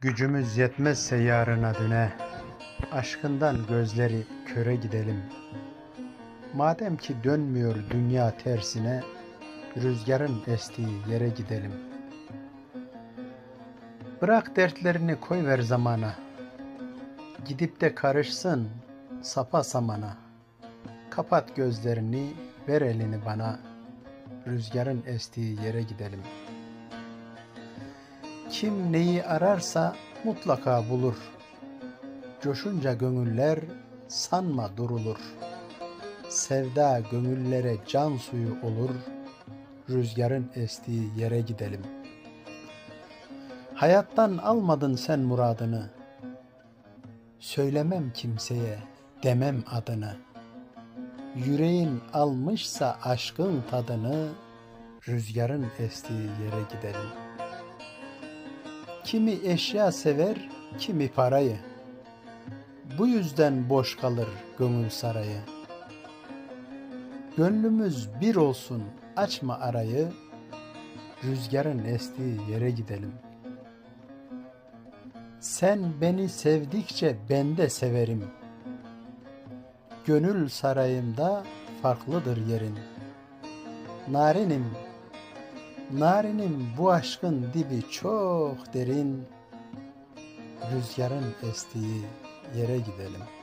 Gücümüz yetmezse yarına düne, aşkından gözleri köre gidelim. Madem ki dönmüyor dünya tersine, rüzgarın estiği yere gidelim. Bırak dertlerini koy ver zamana, gidip de karışsın sapa samana. Kapat gözlerini, ver elini bana, rüzgarın estiği yere gidelim. Kim neyi ararsa mutlaka bulur. Coşunca gönüller sanma durulur. Sevda gönüllere can suyu olur. Rüzgarın estiği yere gidelim. Hayattan almadın sen muradını. Söylemem kimseye, demem adını. Yüreğin almışsa aşkın tadını, rüzgarın estiği yere gidelim. Kimi eşya sever, kimi parayı. Bu yüzden boş kalır gönül sarayı. Gönlümüz bir olsun, açma arayı. Rüzgarın estiği yere gidelim. Sen beni sevdikçe ben de severim. Gönül sarayımda farklıdır yerin. Narinim, narinim bu aşkın dibi çok derin. Rüzgarın estiği yere gidelim.''